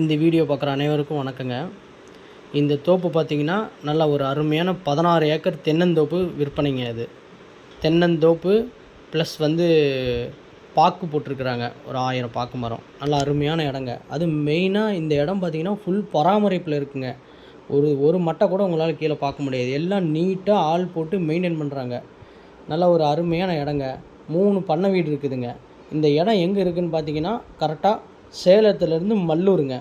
இந்த வீடியோ பார்க்குற அனைவருக்கும் வணக்கங்க. இந்த தோப்பு பார்த்தீங்கன்னா நல்ல ஒரு அருமையான பதினாறு ஏக்கர் தென்னந்தோப்பு விற்பனைங்க அது தென்னந்தோப்பு ப்ளஸ் வந்து பாக்கு போட்டிருக்கிறாங்க. ஒரு ஆயிரம் பாக்கு மரம். நல்ல அருமையான இடங்க. அது மெயினாக இந்த இடம் பார்த்தீங்கன்னா ஃபுல் பராமரிப்பில் இருக்குங்க. ஒரு ஒரு மட்டை கூட உங்களால் கீழே பார்க்க முடியாது. எல்லாம் நீட்டாக ஆள் போட்டு மெயின்டைன் பண்ணுறாங்க நல்ல ஒரு அருமையான இடங்க. மூணு பண்ணை வீடு இருக்குதுங்க. இந்த இடம் எங்கே இருக்குதுன்னு பார்த்தீங்கன்னா கரெக்டாக சேலத்துலேருந்து மல்லூருங்க.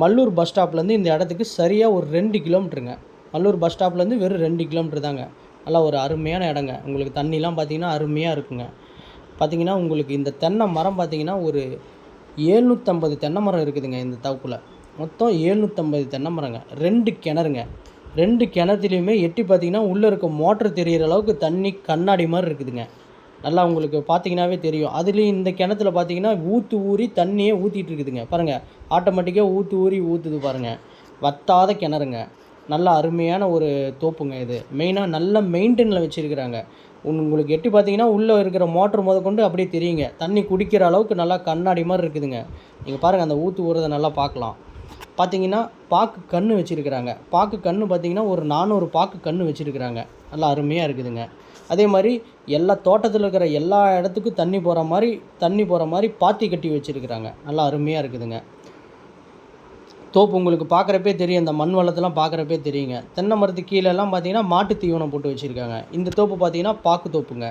மல்லூர் பஸ் ஸ்டாப்லேருந்து இந்த இடத்துக்கு சரியாக ஒரு ரெண்டு கிலோமீட்டருங்க. மல்லூர் பஸ் ஸ்டாப்லேருந்து வெறும் ரெண்டு கிலோமீட்டர் தாங்க. நல்லா ஒரு அருமையான இடங்க. உங்களுக்கு தண்ணிலாம் பார்த்தீங்கன்னா அருமையாக இருக்குங்க. பார்த்தீங்கன்னா உங்களுக்கு இந்த தென்னை மரம் பார்த்தீங்கன்னா ஒரு ஏழ்நூற்றம்பது தென்னை மரம் இருக்குதுங்க இந்த தவுப்பில் மொத்தம் ஏழ்நூற்றம்பது தென்னை மரங்க. ரெண்டு கிணறுங்க. ரெண்டு கிணத்துலையுமே எட்டி பார்த்தீங்கன்னா உள்ளே இருக்க மோட்டர் தெரியிற அளவுக்கு தண்ணி கண்ணாடி மாதிரி இருக்குதுங்க. நல்லா உங்களுக்கு பார்த்தீங்கன்னாவே தெரியும். அதுலேயும் இந்த கிணத்துல பார்த்தீங்கன்னா ஊற்று ஊறி தண்ணியே ஊற்றிட்டு இருக்குதுங்க. பாருங்கள் ஆட்டோமேட்டிக்காக ஊற்று ஊறி ஊற்றுது பாருங்கள் வத்தாத கிணறுங்க. நல்ல அருமையான ஒரு தோப்புங்க இது. மெயினாக நல்ல மெயின்டெனில் வச்சுருக்கிறாங்க. உங்களுக்கு எட்டி பார்த்தீங்கன்னா உள்ளே இருக்கிற மோட்ரு முதற்கொண்டு அப்படியே தெரியுங்க. தண்ணி குடிக்கிற அளவுக்கு நல்லா கண்ணாடி மாதிரி இருக்குதுங்க. நீங்கள் பாருங்கள் அந்த ஊற்று ஊறதை நல்லா பார்க்கலாம். பார்த்தீங்கன்னா பாக்கு கன்று வச்சுருக்கிறாங்க. பாக்கு கன்று பார்த்தீங்கன்னா ஒரு நானூறு பாக்கு கன்று வச்சுருக்கிறாங்க. நல்லா அருமையாக இருக்குதுங்க. அதே மாதிரி எல்லா தோட்டத்தில் இருக்கிற எல்லா இடத்துக்கும் தண்ணி போகிற மாதிரி தண்ணி போகிற மாதிரி பாத்தி கட்டி வச்சுருக்கிறாங்க. நல்லா அருமையாக இருக்குதுங்க. தோப்பு உங்களுக்கு பார்க்குறப்பே தெரியும். இந்த மண் வளத்தெல்லாம் பார்க்குறப்பே தெரியுங்க. தென்னை மரத்துக்கு கீழெல்லாம் பார்த்தீங்கன்னா மாட்டு தீவனம் போட்டு வச்சுருக்காங்க. இந்த தோப்பு பார்த்தீங்கன்னா பாக்கு தோப்புங்க.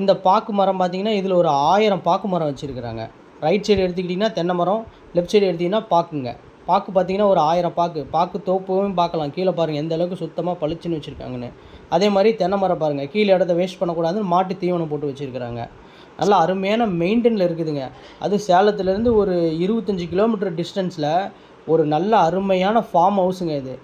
இந்த பாக்கு மரம் பார்த்தீங்கன்னா இதில் ஒரு ஆயிரம் பாக்கு மரம் வச்சுருக்கிறாங்க. ரைட் சைடு எடுத்துக்கிட்டிங்கன்னா தென்னை மரம் லெஃப்ட் சைடு எடுத்திங்கன்னா பாக்குங்க. பாக்கு பார்த்தீங்கன்னா ஒரு ஆயிரம் பாக்கு. பாக்கு தோப்பும் பார்க்கலாம் கீழே பாருங்கள் எந்த அளவுக்கு சுத்தமாக பளிச்சுன்னு வச்சுருக்காங்கன்னு. அதே மாதிரி தென்னை மரம் பாருங்கள் கீழே இடத்த வேஸ்ட் பண்ணக்கூடாதுன்னு மாட்டு தீவனம் போட்டு வச்சுருக்கிறாங்க. நல்லா அருமையான மெயின்டெனில் இருக்குதுங்க. அது சேலத்துலேருந்து ஒரு இருபத்தஞ்சி கிலோமீட்டர் டிஸ்டன்ஸில் ஒரு நல்ல அருமையான ஃபார்ம் ஹவுஸுங்க இது.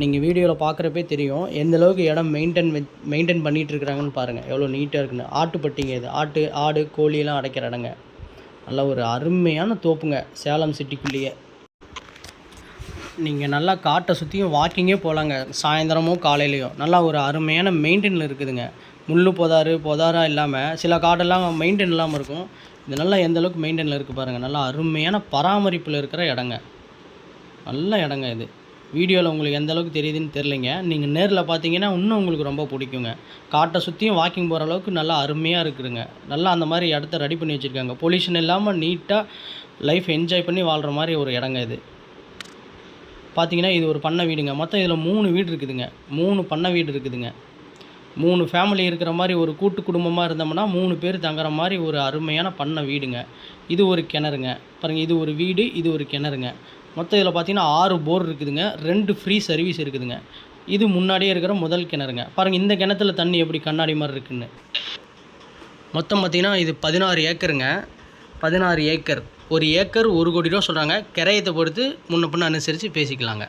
நீங்கள் வீடியோவில் பார்க்குறப்பே தெரியும். எந்த அளவுக்கு இடம் மெயின்டைன் மெயின்டைன் பண்ணிகிட்டு இருக்கிறாங்கன்னு பாருங்கள் எவ்வளோ நீட்டாக இருக்குன்னு. ஆட்டுப்பட்டிங்க இது. ஆட்டு ஆடு கோழியெல்லாம் அடைக்கிற இடங்க. நல்ல ஒரு அருமையான தோப்புங்க. சேலம் சிட்டிக்குள்ளேயே நீங்கள் நல்லா காட்டை சுற்றியும் வாக்கிங்கே போகலாங்க சாயந்தரமும் காலையிலையும். நல்லா ஒரு அருமையான மெயின்டெனில் இருக்குதுங்க. முள் புதாரு புதாராக இல்லாமல் சில காடெல்லாம் மெயின்டைன் இல்லாமல் இருக்கும். இது நல்லா எந்த அளவுக்கு மெயின்டெனில் இருக்குது பாருங்கள் நல்லா அருமையான பராமரிப்பில் இருக்கிற இடங்க. நல்ல இடங்க இது. வீடியோவில் உங்களுக்கு எந்த அளவுக்கு தெரியுதுன்னு தெரிலிங்க நீங்கள் நேரில் பார்த்தீங்கன்னா இன்னும் உங்களுக்கு ரொம்ப பிடிக்குங்க. காட்டை சுற்றியும் வாக்கிங் போகிற அளவுக்கு நல்லா அருமையாக இருக்குதுங்க. நல்லா அந்த மாதிரி இடத்த ரெடி பண்ணி வச்சுருக்காங்க. பொல்யூஷன் இல்லாமல் நீட்டாக லைஃப் என்ஜாய் பண்ணி வாழ்கிற மாதிரி ஒரு இடங்க இது. பார்த்தீங்கன்னா இது ஒரு பண்ணை வீடுங்க. மொத்தம் இதில் மூணு வீடு இருக்குதுங்க. மூணு பண்ணை வீடு இருக்குதுங்க. மூணு ஃபேமிலி இருக்கிற மாதிரி ஒரு கூட்டு குடும்பமாக இருந்தோம்னா மூணு பேர் தங்குற மாதிரி ஒரு அருமையான பண்ணை வீடுங்க. இது ஒரு கிணறுங்க. பாருங்கள் இது ஒரு வீடு இது ஒரு கிணறுங்க. மொத்தம் இதில் பார்த்தீங்கன்னா ஆறு போர் இருக்குதுங்க. ரெண்டு ஃப்ரீ சர்வீஸ் இருக்குதுங்க. இது முன்னாடியே இருக்கிற முதல் கிணறுங்க. பாருங்கள் இந்த கிணத்துல தண்ணி எப்படி கண்ணாடி மாதிரி இருக்குன்னு. மொத்தம் பார்த்திங்கன்னா இது பதினாறு ஏக்கருங்க. பதினாறு ஏக்கர். ஒரு ஏக்கர் ஒரு கோடி ரூபா சொல்கிறாங்க கிரையத்தை பொறுத்து முன்ன பின்ன அனுசரித்து பேசிக்கலாங்க.